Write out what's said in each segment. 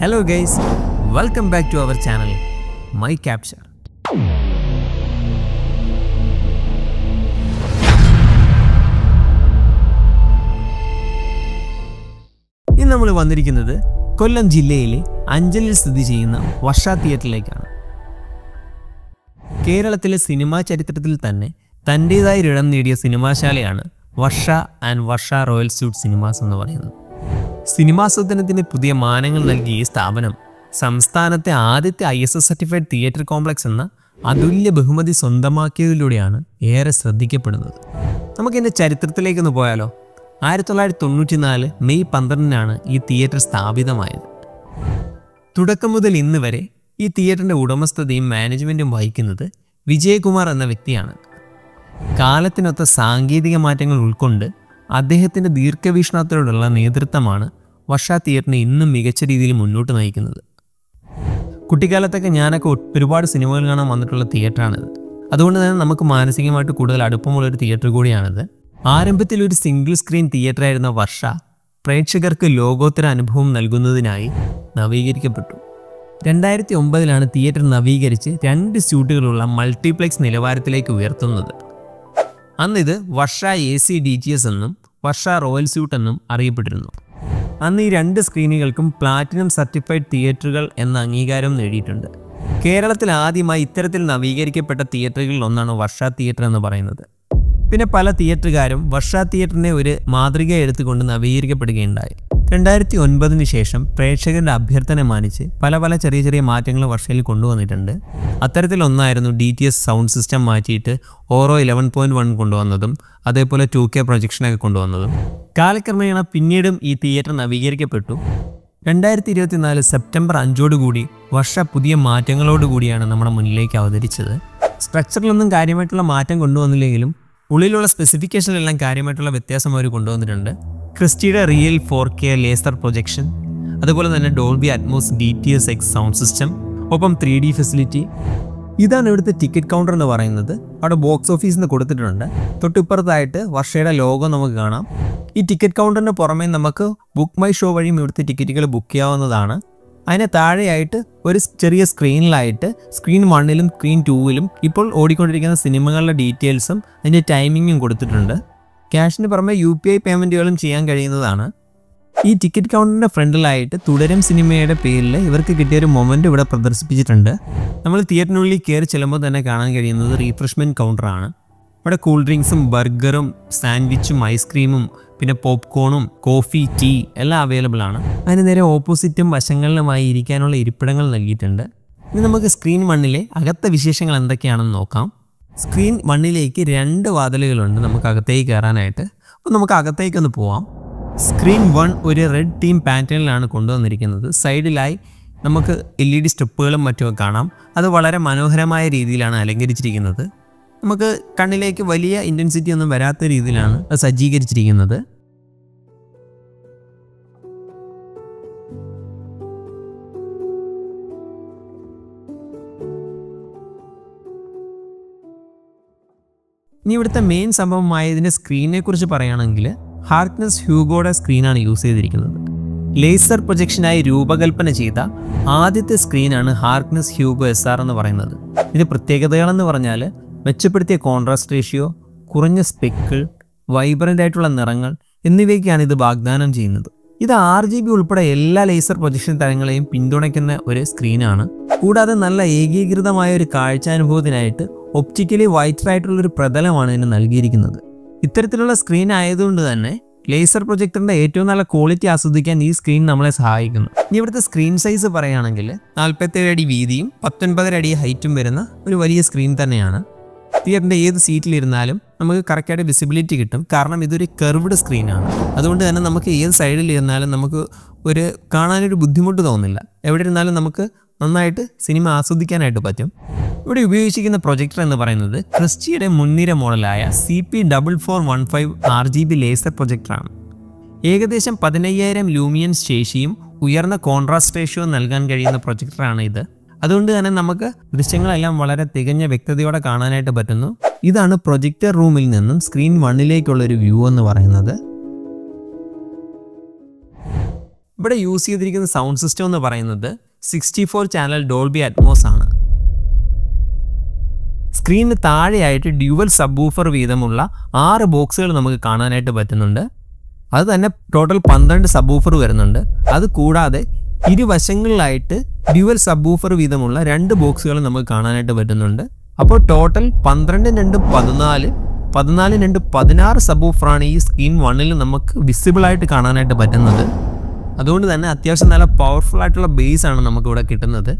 Hello guys welcome back to our channel my capture ഇന്ന് നമ്മൾ വന്നിരിക്കുന്നത് കൊല്ലം ജില്ലയിലെ അഞ്ചലിൽ സ്ഥിതി ചെയ്യുന്ന വർഷ തിയേറ്ററിലേക്കാണ്. കേരളത്തിലെ സിനിമാ ചരിത്രത്തിൽ തന്നെ തന്റെതായ ഇടം നേടിയ സിനിമാശാലയാണ് Varsha and Varsha royal suite cinemas എന്ന് പറയുന്നത്. സിനിമാസ്വദനത്തിന് പുതിയ മാനങ്ങൾ നൽകിയ ഈ സ്ഥാപനം. സംസ്ഥാനത്തെ ആദ്യത്തെ I S S certified theatre complex എന്ന അതുല്യ ബഹുമതി സ്വന്തമാക്കിയതിലൂടെയാണ് ഏറെ ശ്രദ്ധിക്കപ്പെടുന്നത്. നമുക്കിതിന്റെ ചരിത്രത്തിലേക്കൊന്ന് പോയാലോ ആയിരത്തി തൊള്ളായിരത്തി തൊണ്ണൂറ്റി നാല് മെയ് പന്ത്രണ്ടിനാണ് ഈ തിയേറ്റർ സ്ഥാപിതമായത്. തുടക്കം മുതൽ ഇന്ന് വരെ ഈ തിയേറ്ററിന്റെ ഉടമസ്ഥതയും മാനേജ്മെന്റും വഹിക്കുന്നത് വിജയകുമാർ എന്ന വ്യക്തിയാണ്. കാലത്തിനൊത്ത സാങ്കേതിക മാറ്റങ്ങൾ ഉൾക്കൊണ്ട് അദ്ദേഹത്തിന്റെ ദീർഘവീക്ഷണത്തോടുള്ള നേതൃത്വമാണ് വർഷ തിയേറ്ററിനെ ഇന്നും മികച്ച രീതിയിൽ മുന്നോട്ട് നയിക്കുന്നത്. കുട്ടിക്കാലത്തൊക്കെ ഞാനൊക്കെ ഒരുപാട് സിനിമകൾ കാണാൻ വന്നിട്ടുള്ള തിയേറ്ററാണിത്. അതുകൊണ്ട് തന്നെ നമുക്ക് മാനസികമായിട്ട് കൂടുതൽ അടുപ്പമുള്ള ഒരു തിയേറ്റർ കൂടിയാണിത്. ആരംഭത്തിൽ ഒരു സിംഗിൾ സ്ക്രീൻ തിയേറ്ററായിരുന്ന വർഷ പ്രേക്ഷകർക്ക് ലോകോത്തര അനുഭവം നൽകുന്നതിനായി നവീകരിക്കപ്പെട്ടു. രണ്ടായിരത്തി ഒമ്പതിലാണ് തിയേറ്റർ നവീകരിച്ച് രണ്ട് സ്യൂട്ടുകളുള്ള മൾട്ടിപ്ലെക്സ് നിലവാരത്തിലേക്ക് ഉയർത്തുന്നത്. അന്ന് ഇത് Varsha A C D T S എന്നും വർഷ റോയൽ സ്യൂട്ട് എന്നും അറിയപ്പെട്ടിരുന്നു. അന്ന് ഈ രണ്ട് സ്ക്രീനുകൾക്കും പ്ലാറ്റിനം സർട്ടിഫൈഡ് തിയേറ്ററുകൾ എന്ന അംഗീകാരം നേടിയിട്ടുണ്ട്. കേരളത്തിൽ ആദ്യമായി ഇത്തരത്തിൽ നവീകരിക്കപ്പെട്ട തിയേറ്ററുകളിൽ ഒന്നാണ് വർഷ തിയേറ്റർ എന്ന് പറയുന്നത്. പിന്നെ പല തിയേറ്ററുകാരും വർഷ തിയേറ്ററിനെ ഒരു മാതൃക എടുത്തുകൊണ്ട് നവീകരിക്കപ്പെടുകയുണ്ടായി. രണ്ടായിരത്തി ഒൻപതിന് ശേഷം പ്രേക്ഷകരുടെ അഭ്യർത്ഥന മാനിച്ച് പല പല ചെറിയ ചെറിയ മാറ്റങ്ങൾ വർഷയിൽ കൊണ്ടുവന്നിട്ടുണ്ട്. അത്തരത്തിലൊന്നായിരുന്നു D T S sound system മാറ്റിയിട്ട് ഓറോ ഇലവൻ പോയിന്റ് വൺ കൊണ്ടുവന്നതും അതേപോലെ ടു കെ പ്രൊജക്ഷനൊക്കെ കൊണ്ടുവന്നതും. കാലക്രമേണ പിന്നീടും ഈ തിയേറ്റർ നവീകരിക്കപ്പെട്ടു. രണ്ടായിരത്തി ഇരുപത്തിനാല് സെപ്റ്റംബർ അഞ്ചോടുകൂടി വർഷ പുതിയ മാറ്റങ്ങളോടുകൂടിയാണ് നമ്മുടെ മുന്നിലേക്ക് അവതരിച്ചത്. സ്ട്രക്ചറിലൊന്നും കാര്യമായിട്ടുള്ള മാറ്റം കൊണ്ടുവന്നില്ലെങ്കിലും ഉള്ളിലുള്ള സ്പെസിഫിക്കേഷനിലെല്ലാം കാര്യമായിട്ടുള്ള വ്യത്യാസം അവർ കൊണ്ടുവന്നിട്ടുണ്ട്. ക്രിസ്റ്റിയുടെ real four K laser projection അതുപോലെ തന്നെ Dolby Atmos D T S X sound system ഒപ്പം ത്രീ ഡി ഫെസിലിറ്റി ഇതാണ് ഇവിടുത്തെ ടിക്കറ്റ് കൗണ്ടർ എന്ന് പറയുന്നത്. അവിടെ ബോക്സ് ഓഫീസിൽ നിന്ന് കൊടുത്തിട്ടുണ്ട്. തൊട്ടിപ്പുറത്തായിട്ട് വർഷയുടെ ലോഗോ നമുക്ക് കാണാം. ഈ ടിക്കറ്റ് കൗണ്ടറിന് പുറമേ നമുക്ക് ബുക്ക് മൈ ഷോ വഴിയും ഇവിടുത്തെ ടിക്കറ്റുകൾ ബുക്ക് ചെയ്യാവുന്നതാണ്. അതിന് താഴെയായിട്ട് ഒരു ചെറിയ സ്ക്രീനിലായിട്ട് സ്ക്രീൻ വണ്ണിലും സ്ക്രീൻ ടൂവിലും ഇപ്പോൾ ഓടിക്കൊണ്ടിരിക്കുന്ന സിനിമകളുടെ ഡീറ്റെയിൽസും അതിന്റെ ടൈമിങ്ങും കൊടുത്തിട്ടുണ്ട്. ക്യാഷിന് പുറമെ യു പി ഐ പേയ്മെന്റുകളും ചെയ്യാൻ കഴിയുന്നതാണ്. ഈ ടിക്കറ്റ് കൗണ്ടറിന്റെ ഫ്രണ്ടിലായിട്ട് തുടരും സിനിമയുടെ പേരിൽ ഇവർക്ക് കിട്ടിയ ഒരു മൊമെന്റ് ഇവിടെ പ്രദർശിപ്പിച്ചിട്ടുണ്ട്. നമ്മൾ തിയേറ്ററിനുള്ളിൽ കയറി ചെല്ലുമ്പോൾ തന്നെ കാണാൻ കഴിയുന്നത് റീഫ്രഷ്മെന്റ് കൗണ്ടറാണ് ഇവിടെ കൂൾ ഡ്രിങ്ക്സും ബർഗറും സാൻഡ്വിച്ചും ഐസ്ക്രീമും പിന്നെ പോപ്കോണും കോഫി ടീ എല്ലാം അവൈലബിൾ ആണ്. അതിന് നേരെ ഓപ്പോസിറ്റും വശങ്ങളിലുമായി ഇരിക്കാനുള്ള ഇരിപ്പിടങ്ങൾ നൽകിയിട്ടുണ്ട്. ഇനി നമുക്ക് സ്ക്രീൻ വണ്ണിലെ അകത്തെ വിശേഷങ്ങൾ എന്തൊക്കെയാണെന്ന് നോക്കാം. സ്ക്രീൻ വണ്ണിലേക്ക് രണ്ട് വാതിലുകളുണ്ട് നമുക്ക് അകത്തേക്ക് കയറാനായിട്ട്. അപ്പോൾ നമുക്ക് അകത്തേക്കൊന്ന് പോവാം. സ്ക്രീൻ വൺ ഒരു റെഡ് ടീം പാറ്റേണിലാണ് കൊണ്ടുവന്നിരിക്കുന്നത്. സൈഡിലായി നമുക്ക് എൽ ഇ ഡി സ്റ്റെപ്പുകളും മറ്റുമൊക്കെ കാണാം. അത് വളരെ മനോഹരമായ രീതിയിലാണ് അലങ്കരിച്ചിരിക്കുന്നത്. നമുക്ക് കണ്ണിലേക്ക് വലിയ ഇന്റൻസിറ്റി ഒന്നും വരാത്ത രീതിയിലാണ് സജ്ജീകരിച്ചിരിക്കുന്നത്. ഇനി ഇവിടുത്തെ മെയിൻ സംഭവമായ ഇതിന്റെ സ്ക്രീനിനെ കുറിച്ച് പറയുകയാണെങ്കിൽ ഹാർക്നസ് ഹ്യൂഗോയുടെ സ്ക്രീനാണ് യൂസ് ചെയ്തിരിക്കുന്നത്. ലേസർ പ്രൊജക്ഷനായി രൂപകൽപ്പന ചെയ്ത ആദ്യത്തെ സ്ക്രീനാണ് ഹാർക്നസ് ഹ്യൂഗോ എസ് ആർ എന്ന് പറയുന്നത്. ഇതിന്റെ പ്രത്യേകതകളെന്ന് പറഞ്ഞാൽ മെച്ചപ്പെടുത്തിയ കോൺട്രാസ്റ്റ് റേഷ്യോ കുറഞ്ഞ സ്പെക്കിൾ വൈബ്രന്റ് ആയിട്ടുള്ള നിറങ്ങൾ എന്നിവയ്ക്കാണ് ഇത് വാഗ്ദാനം ചെയ്യുന്നത്. ഇത് ആർ ജി ബി ഉൾപ്പെടെ എല്ലാ ലേസർ പ്രൊജക്ഷൻ തരങ്ങളെയും പിന്തുണയ്ക്കുന്ന ഒരു സ്ക്രീനാണ് കൂടാതെ നല്ല ഏകീകൃതമായ ഒരു കാഴ്ചാനുഭവത്തിനായിട്ട് ഒപ്റ്റിക്കലി വൈറ്റ് ആയിട്ടുള്ള ഒരു പ്രതലമാണ് ഇതിന് നൽകിയിരിക്കുന്നത്. ഇത്തരത്തിലുള്ള സ്ക്രീൻ ആയതുകൊണ്ട് തന്നെ ലേസർ പ്രൊജക്ടറിന്റെ ഏറ്റവും നല്ല ക്വാളിറ്റി ആസ്വദിക്കാൻ ഈ സ്ക്രീൻ നമ്മളെ സഹായിക്കുന്നു. ഇനി ഇവിടുത്തെ സ്ക്രീൻ സൈസ് പറയുകയാണെങ്കിൽ നാൽപ്പത്തേഴ് അടി വീതിയും പത്തൊൻപതര അടി ഹൈറ്റും വരുന്ന ഒരു വലിയ സ്ക്രീൻ തന്നെയാണ്. തിയേറ്ററിന്റെ ഏത് സീറ്റിലിരുന്നാലും നമുക്ക് കറക്റ്റായിട്ട് വിസിബിലിറ്റി കിട്ടും. കാരണം ഇതൊരു കർവ്ഡ് സ്ക്രീനാണ് അതുകൊണ്ട് തന്നെ നമുക്ക് ഏത് സൈഡിലിരുന്നാലും നമുക്ക് ഒരു കാണാനൊരു ബുദ്ധിമുട്ട് തോന്നില്ല. എവിടെ ഇരുന്നാലും നമുക്ക് നന്നായിട്ട് സിനിമ ആസ്വദിക്കാനായിട്ട് പറ്റും. ഇവിടെ ഉപയോഗിച്ചിരിക്കുന്ന പ്രൊജക്ടർ എന്ന് പറയുന്നത് ക്രിസ്റ്റിയുടെ മുൻനിര മോഡലായ C P double four one five R G B laser പ്രൊജക്ടറാണ് ഏകദേശം പതിനയ്യായിരം ലൂമിയൻസ് ശേഷിയും ഉയർന്ന കോൺട്രാസ്റ്റ് റേഷ്യോ നൽകാൻ കഴിയുന്ന പ്രൊജക്ടറാണ് ഇത്. അതുകൊണ്ട് തന്നെ നമുക്ക് ദൃശ്യങ്ങളെല്ലാം വളരെ തികഞ്ഞ വ്യക്തതയോടെ കാണാനായിട്ട് പറ്റുന്നു. ഇതാണ് പ്രൊജക്ടർ റൂമിൽ നിന്നും സ്ക്രീൻ വണ്ണിലേക്കുള്ള ഒരു വ്യൂ എന്ന് പറയുന്നത്. ഇവിടെ യൂസ് ചെയ്തിരിക്കുന്ന സൗണ്ട് സിസ്റ്റം എന്ന് പറയുന്നത് sixty four channel Dolby Atmos ആണ്. സ്ക്രീനിന് താഴെയായിട്ട് ഡ്യുവൽ സബ്ബൂഫർ വീതമുള്ള ആറ് ബോക്സുകൾ നമുക്ക് കാണാനായിട്ട് പറ്റുന്നുണ്ട്. അത് തന്നെ ടോട്ടൽ പന്ത്രണ്ട് സബ്ബൂഫർ വരുന്നുണ്ട്. അത് കൂടാതെ ഇരുവശങ്ങളിലായിട്ട് ഡ്യുവൽ സബ്ബൂഫർ വീതമുള്ള രണ്ട് ബോക്സുകൾ നമുക്ക് കാണാനായിട്ട് പറ്റുന്നുണ്ട്. അപ്പോൾ ടോട്ടൽ പന്ത്രണ്ട് രണ്ട് പതിനാല് പതിനാല് രണ്ട് പതിനാറ് സബ്ബൂഫറാണ് ഈ സ്ക്രീൻ വണ്ണിൽ നമുക്ക് വിസിബിൾ ആയിട്ട് കാണാനായിട്ട് പറ്റുന്നത്. അതുകൊണ്ട് തന്നെ അത്യാവശ്യം നല്ല പവർഫുൾ ആയിട്ടുള്ള ബേസ് ആണ് നമുക്കിവിടെ കിട്ടുന്നത്.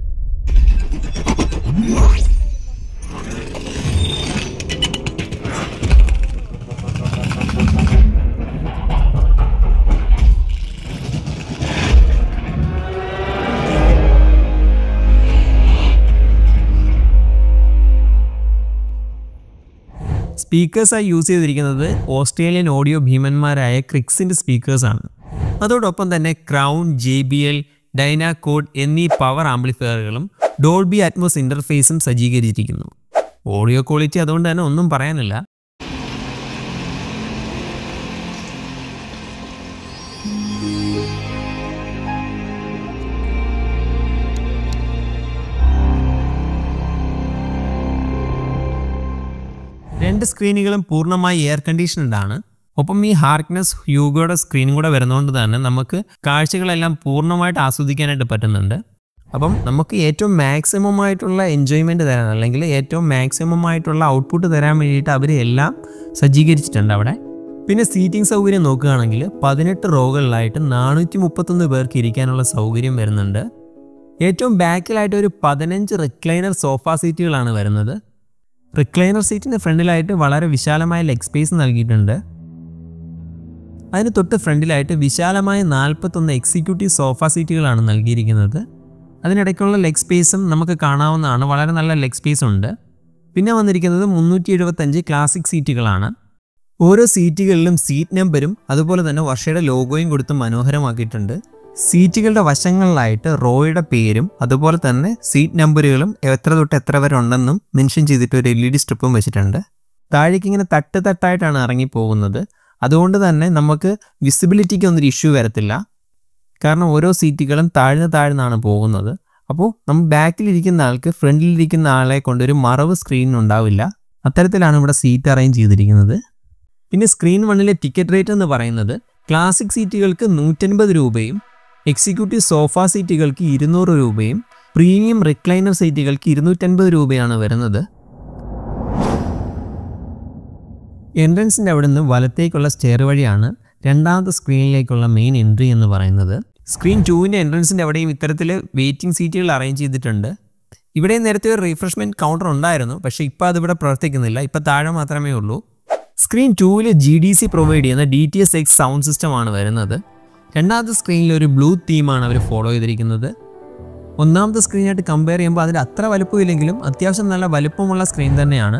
സ്പീക്കേഴ്സായി യൂസ് ചെയ്തിരിക്കുന്നത് ഓസ്ട്രേലിയൻ ഓഡിയോ ഭീമന്മാരായ ക്രിക്സിന്റെ സ്പീക്കേഴ്സാണ് അതോടൊപ്പം തന്നെ Crown J B L Dynacord എന്നീ പവർ ആംപ്ലിഫയറുകളും ഡോൾബി അറ്റ്മോസ് ഇന്റർഫേസും സജ്ജീകരിച്ചിരിക്കുന്നു. ഓഡിയോ ക്വാളിറ്റി അതുകൊണ്ട് തന്നെ ഒന്നും പറയാനില്ല. രണ്ട് സ്ക്രീനുകളും പൂർണമായി എയർ കണ്ടീഷൻഡ് ആണ്. ഒപ്പം ഈ ഹാർക്നെസ് ഹ്യൂഗോയുടെ സ്ക്രീനും കൂടെ വരുന്നതുകൊണ്ട് തന്നെ നമുക്ക് കാഴ്ചകളെല്ലാം പൂർണമായിട്ട് ആസ്വദിക്കാനായിട്ട് പറ്റുന്നുണ്ട്. അപ്പം നമുക്ക് ഏറ്റവും മാക്സിമം ആയിട്ടുള്ള എൻജോയ്മെന്റ് തരാൻ അല്ലെങ്കിൽ ഏറ്റവും മാക്സിമം ആയിട്ടുള്ള ഔട്ട്പുട്ട് തരാൻ വേണ്ടിയിട്ട് അവർ എല്ലാം സജ്ജീകരിച്ചിട്ടുണ്ട് അവിടെ. പിന്നെ സീറ്റിംഗ് സൗകര്യം നോക്കുകയാണെങ്കിൽ പതിനെട്ട് റോകളിലായിട്ട് നാനൂറ്റി മുപ്പത്തൊന്ന് പേർക്ക് ഇരിക്കാനുള്ള സൗകര്യം വരുന്നുണ്ട്. ഏറ്റവും ബാക്കിലായിട്ട് ഒരു പതിനഞ്ച് റിക്ലൈനർ സോഫ സീറ്റുകളാണ് വരുന്നത്. റിക്ലൈനർ സീറ്റിന്റെ ഫ്രണ്ടിലായിട്ട് വളരെ വിശാലമായ ലെഗ് സ്പേസ് നൽകിയിട്ടുണ്ട്. അതിന് തൊട്ട് ഫ്രണ്ടിലായിട്ട് വിശാലമായ നാൽപ്പത്തൊന്ന് എക്സിക്യൂട്ടീവ് സോഫ സീറ്റുകളാണ് നൽകിയിരിക്കുന്നത്. അതിനിടയ്ക്കുള്ള ലെഗ് സ്പേസും നമുക്ക് കാണാവുന്നതാണ്. വളരെ നല്ല ലെഗ് സ്പേസ് ഉണ്ട്. പിന്നെ വന്നിരിക്കുന്നത് മുന്നൂറ്റി എഴുപത്തഞ്ച് ക്ലാസിക് സീറ്റുകളാണ് ഓരോ സീറ്റുകളിലും സീറ്റ് നമ്പരും അതുപോലെ തന്നെ വർഷയുടെ ലോഗോയും കൊടുത്ത് മനോഹരമാക്കിയിട്ടുണ്ട്. സീറ്റുകളുടെ വശങ്ങളിലായിട്ട് റോയുടെ പേരും അതുപോലെ തന്നെ സീറ്റ് നമ്പറുകളും എത്ര തൊട്ട് എത്ര വരെ ഉണ്ടെന്നും മെൻഷൻ ചെയ്തിട്ട് ഒരു എൽ ഇ ഡി സ്ട്രിപ്പും വെച്ചിട്ടുണ്ട്. താഴേക്ക് ഇങ്ങനെ തട്ട് തട്ടായിട്ടാണ് ഇറങ്ങി പോകുന്നത് അതുകൊണ്ട് തന്നെ നമുക്ക് വിസിബിലിറ്റിക്ക് ഒന്നൊരു ഇഷ്യൂ വരത്തില്ല. കാരണം ഓരോ സീറ്റുകളും താഴ്ന്ന് താഴ്ന്നാണ് പോകുന്നത്. അപ്പോൾ നമ്മൾ ബാക്കിലിരിക്കുന്ന ആൾക്ക് ഫ്രണ്ടിലിരിക്കുന്ന ആളെ കൊണ്ടൊരു മറവ് സ്ക്രീനിൽ ഉണ്ടാവില്ല. അത്തരത്തിലാണ് ഇവിടെ സീറ്റ് അറേഞ്ച് ചെയ്തിരിക്കുന്നത്. പിന്നെ സ്ക്രീൻ വണ്ണിലെ ടിക്കറ്റ് റേറ്റ് എന്ന് പറയുന്നത് ക്ലാസിക് സീറ്റുകൾക്ക് നൂറ്റൻപത് രൂപയും എക്സിക്യൂട്ടീവ് സോഫ സീറ്റുകൾക്ക് ഇരുന്നൂറ് രൂപയും പ്രീമിയം റിക്ലൈനർ സീറ്റുകൾക്ക് ഇരുന്നൂറ്റൻപത് രൂപയാണ് വരുന്നത്. എൻട്രൻസിന്റെ അവിടെ നിന്ന് വലത്തേക്കുള്ള സ്റ്റെയർ വഴിയാണ് രണ്ടാമത്തെ സ്ക്രീനിലേക്കുള്ള മെയിൻ എൻട്രി എന്ന് പറയുന്നത്. സ്ക്രീൻ ടൂവിന്റെ എൻട്രൻസിന്റെ അവിടെയും ഇത്തരത്തിൽ വെയിറ്റിംഗ് സീറ്റുകൾ അറേഞ്ച് ചെയ്തിട്ടുണ്ട്. ഇവിടെ നേരത്തെ ഒരു റീഫ്രഷ്മെന്റ് കൗണ്ടർ ഉണ്ടായിരുന്നു പക്ഷേ ഇപ്പോൾ അതിവിടെ പ്രവർത്തിക്കുന്നില്ല. ഇപ്പോൾ താഴെ മാത്രമേ ഉള്ളൂ. സ്ക്രീൻ ടൂവിൽ ജി ഡി സി പ്രൊവൈഡ് ചെയ്യുന്ന D T S X sound സിസ്റ്റമാണ് വരുന്നത്. രണ്ടാമത്തെ സ്ക്രീനിൽ ഒരു ബ്ലൂ തീമാണ് അവർ ഫോളോ ചെയ്തിരിക്കുന്നത്. ഒന്നാമത്തെ സ്ക്രീനായിട്ട് കമ്പയർ ചെയ്യുമ്പോൾ അതിൽ അത്ര വലുപ്പമില്ലെങ്കിലും അത്യാവശ്യം നല്ല വലുപ്പമുള്ള സ്ക്രീൻ തന്നെയാണ്.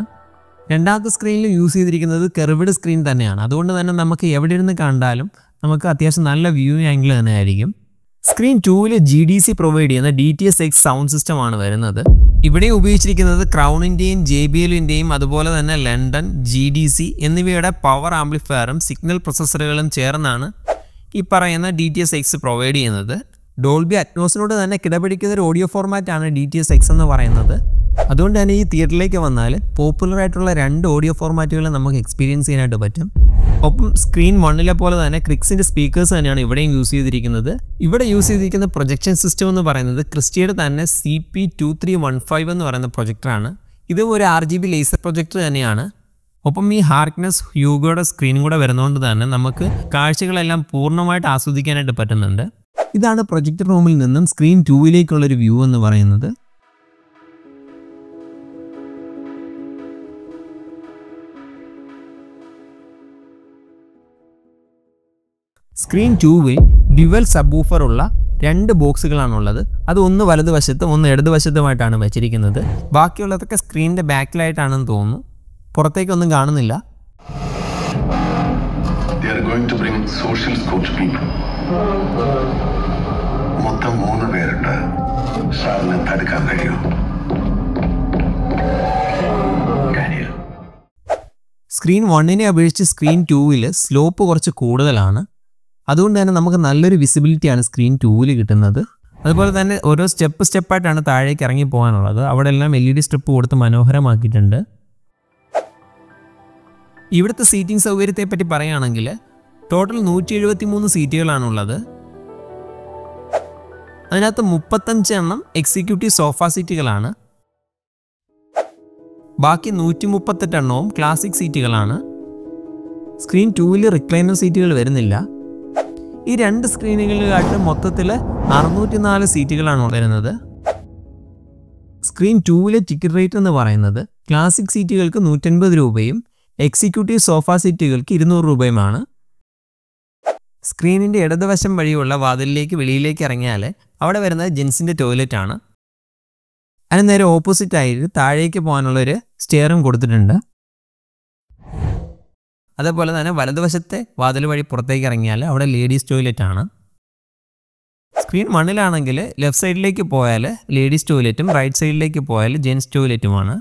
രണ്ടാമത്തെ സ്ക്രീനിൽ യൂസ് ചെയ്തിരിക്കുന്നത് കെർവിഡ് സ്ക്രീൻ തന്നെയാണ്. അതുകൊണ്ട് തന്നെ നമുക്ക് എവിടെ ഇരുന്ന് കണ്ടാലും നമുക്ക് അത്യാവശ്യം നല്ല വ്യൂ ആംഗിൾ തന്നെ ആയിരിക്കും. സ്ക്രീൻ ടൂവിൽ ജി ഡി സി പ്രൊവൈഡ് ചെയ്യുന്ന D T S X sound സിസ്റ്റമാണ് വരുന്നത്. ഇവിടെ ഉപയോഗിച്ചിരിക്കുന്നത് ക്രൗണിന്റെയും ജെ ബി എല്ലിന്റെയും അതുപോലെ തന്നെ ലണ്ടൻ ജി ഡി സി എന്നിവയുടെ പവർ ആംപ്ലിഫയറും സിഗ്നൽ പ്രൊസസ്സറുകളും ചേർന്നാണ് ഈ പറയുന്ന D T S X provide ചെയ്യുന്നത്. ഡോൾബി അറ്റ്മോസിനോട് തന്നെ കിടപിടിക്കുന്ന ഒരു ഓഡിയോ ഫോർമാറ്റ് ആണ് ഡി ടി എസ് എക്സ് എന്ന് പറയുന്നത്. അതുകൊണ്ട് തന്നെ ഈ തിയേറ്ററിലേക്ക് വന്നാൽ പോപ്പുലർ ആയിട്ടുള്ള രണ്ട് ഓഡിയോ ഫോർമാറ്റുകൾ നമുക്ക് എക്സ്പീരിയൻസ് ചെയ്യാനായിട്ട് പറ്റും. ഒപ്പം സ്ക്രീൻ വണ്ണിലെ പോലെ തന്നെ ക്രിക്സിന്റെ സ്പീക്കേഴ്സ് തന്നെയാണ് ഇവിടെയും യൂസ് ചെയ്തിരിക്കുന്നത്. ഇവിടെ യൂസ് ചെയ്തിരിക്കുന്ന പ്രൊജക്ഷൻ സിസ്റ്റം എന്ന് പറയുന്നത് ക്രിസ്റ്റിയുടെ തന്നെ C P two three one five എന്ന് പറയുന്ന പ്രൊജക്ടറാണ് ഇതും ഒരു R G B laser projector തന്നെയാണ്. ഒപ്പം ഈ ഹാർക്നെസ് ഹ്യൂഗോയുടെ സ്ക്രീനും കൂടെ വരുന്നതുകൊണ്ട് തന്നെ നമുക്ക് കാഴ്ചകളെല്ലാം പൂർണമായിട്ട് ആസ്വദിക്കാനായിട്ട് പറ്റുന്നുണ്ട്. ഇതാണ് പ്രൊജക്ട് റൂമിൽ നിന്നും സ്ക്രീൻ ടൂവിലേക്കുള്ളൊരു വ്യൂ എന്ന് പറയുന്നത്. സ്ക്രീൻ ടൂവിൽ ഡ്യുവൽ ഉള്ള രണ്ട് ബോക്സുകളാണുള്ളത്. അത് ഒന്ന് വലതുവശത്തും ഒന്ന് ഇടതുവശത്തുമായിട്ടാണ് വെച്ചിരിക്കുന്നത്. ബാക്കിയുള്ളതൊക്കെ സ്ക്രീനിന്റെ ബാക്കിലായിട്ടാണെന്ന് തോന്നുന്നു. പുറത്തേക്കൊന്നും കാണുന്നില്ല. മൊത്തം മൂന്ന് പേരുണ്ട്. സാറിന് തടുക്കാൻ കഴിയും? സ്ക്രീൻ വണ്ണിനെ അപേക്ഷിച്ച് സ്ക്രീൻ ടൂവിൽ സ്ലോപ്പ് കുറച്ച് കൂടുതലാണ്. അതുകൊണ്ട് തന്നെ നമുക്ക് നല്ലൊരു വിസിബിലിറ്റിയാണ് സ്ക്രീൻ ടൂവിൽ കിട്ടുന്നത്. അതുപോലെ തന്നെ ഓരോ സ്റ്റെപ്പ് സ്റ്റെപ്പായിട്ടാണ് താഴേക്ക് ഇറങ്ങി പോകാനുള്ളത്. അവിടെ എല്ലാം എൽ ഇ ഡി സ്ട്രിപ്പ് കൊടുത്ത് മനോഹരമാക്കിയിട്ടുണ്ട്. ഇവിടുത്തെ സീറ്റിംഗ് സൗകര്യത്തെ പറ്റി പറയുകയാണെങ്കിൽ ടോട്ടൽ നൂറ്റി എഴുപത്തി മൂന്ന് സീറ്റുകളാണുള്ളത് അതിനകത്ത് മുപ്പത്തഞ്ച് എണ്ണം എക്സിക്യൂട്ടീവ് സോഫ സീറ്റുകളാണ് ബാക്കി നൂറ്റി മുപ്പത്തെട്ട് എണ്ണവും ക്ലാസിക് സീറ്റുകളാണ് സ്ക്രീൻ ടൂവിൽ റിക്ലൈനർ സീറ്റുകൾ വരുന്നില്ല. ഈ രണ്ട് സ്ക്രീനുകളിലായിട്ട് മൊത്തത്തിൽ അറുന്നൂറ്റി നാല് സീറ്റുകളാണ് വരുന്നത്. സ്ക്രീൻ ടൂവിലെ ടിക്കറ്റ് റേറ്റ് എന്ന് പറയുന്നത് ക്ലാസിക് സീറ്റുകൾക്ക് നൂറ്റൻപത് രൂപയും എക്സിക്യൂട്ടീവ് സോഫ സീറ്റുകൾക്ക് ഇരുന്നൂറ് രൂപയുമാണ്. സ്ക്രീനിന്റെ ഇടതുവശം വഴിയുള്ള വാതിലിലേക്ക് വെളിയിലേക്ക് ഇറങ്ങിയാൽ അവിടെ വരുന്നത് ജെൻസിന്റെ ടോയ്ലറ്റ് ആണ്. അതിന് നേരെ ഓപ്പോസിറ്റ് ആയിട്ട് താഴേക്ക് പോകാനുള്ള ഒരു സ്റ്റെയറും കൊടുത്തിട്ടുണ്ട്. അതേപോലെ തന്നെ വലതുവശത്തെ വാതിൽ വഴി പുറത്തേക്ക് ഇറങ്ങിയാൽ അവിടെ ലേഡീസ് ടോയ്ലറ്റ് ആണ്. സ്ക്രീൻ മണ്ണിലാണെങ്കിൽ ലെഫ്റ്റ് സൈഡിലേക്ക് പോയാൽ ലേഡീസ് ടോയ്ലറ്റും റൈറ്റ് സൈഡിലേക്ക് പോയാൽ ജെൻസ് ടോയ്ലറ്റുമാണ്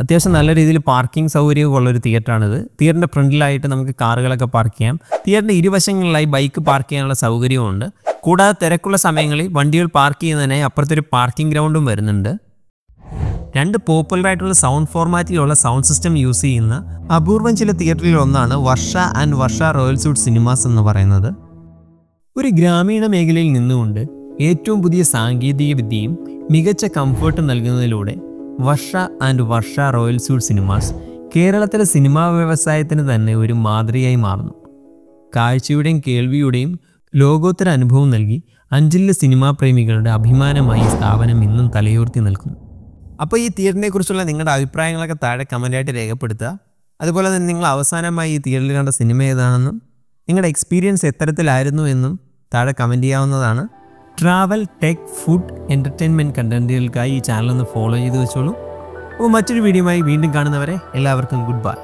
അത്യാവശ്യം നല്ല രീതിയിൽ പാർക്കിംഗ് സൗകര്യമൊക്കെ ഉള്ളൊരു തിയേറ്ററാണിത്. തിയേറ്ററിന്റെ ഫ്രണ്ടിലായിട്ട് നമുക്ക് കാറുകളൊക്കെ പാർക്ക് ചെയ്യാം. തിയേറ്ററിന്റെ ഇരുവശങ്ങളിലായി ബൈക്ക് പാർക്ക് ചെയ്യാനുള്ള സൗകര്യമുണ്ട് കൂടാതെ തിരക്കുള്ള സമയങ്ങളിൽ വണ്ടികൾ പാർക്ക് ചെയ്യുന്നതിനായി അപ്പുറത്തൊരു പാർക്കിംഗ് ഗ്രൗണ്ടും വരുന്നുണ്ട്. രണ്ട് പോപ്പുലർ ആയിട്ടുള്ള സൗണ്ട് ഫോർമാറ്റിലുള്ള സൗണ്ട് സിസ്റ്റം യൂസ് ചെയ്യുന്ന അപൂർവം ചില തിയേറ്ററിൽ ഒന്നാണ് Varsha and Varsha royal suite cinemas എന്ന് പറയുന്നത്. ഒരു ഗ്രാമീണ മേഖലയിൽ നിന്നുകൊണ്ട് ഏറ്റവും പുതിയ സാങ്കേതിക വിദ്യയും മികച്ച കംഫർട്ടും നൽകുന്നതിലൂടെ Varsha and Varsha royal suite cinemas കേരളത്തിലെ സിനിമാ വ്യവസായത്തിന് തന്നെ ഒരു മാതൃകയായി മാറുന്നു. കാഴ്ചയുടെയും കേൾവിയുടെയും ലോകോത്തര അനുഭവം നൽകി അഞ്ചലിലെ സിനിമാ പ്രേമികളുടെ അഭിമാനമായി സ്ഥാപനം ഇന്നും തലയുയർത്തി നിൽക്കുന്നു. അപ്പോൾ ഈ തിയേറ്ററിനെ കുറിച്ചുള്ള നിങ്ങളുടെ അഭിപ്രായങ്ങളൊക്കെ താഴെ കമന്റായിട്ട് രേഖപ്പെടുത്തുക. അതുപോലെ തന്നെ നിങ്ങൾ അവസാനമായി ഈ തിയേറ്ററിൽ കണ്ട സിനിമ ഏതാണെന്നും നിങ്ങളുടെ എക്സ്പീരിയൻസ് എത്തരത്തിലായിരുന്നു എന്നും താഴെ കമന്റ് ചെയ്യാവുന്നതാണ്. ട്രാവൽ ടെക് ഫുഡ് എന്റർടൈൻമെന്റ് കണ്ടന്റുകൾക്കായി ഈ ചാനൽ ഒന്ന് ഫോളോ ചെയ്ത് വെച്ചോളൂ. അപ്പോൾ മറ്റൊരു വീഡിയോയുമായി വീണ്ടും കാണുന്നവരെ എല്ലാവർക്കും ഗുഡ് ബൈ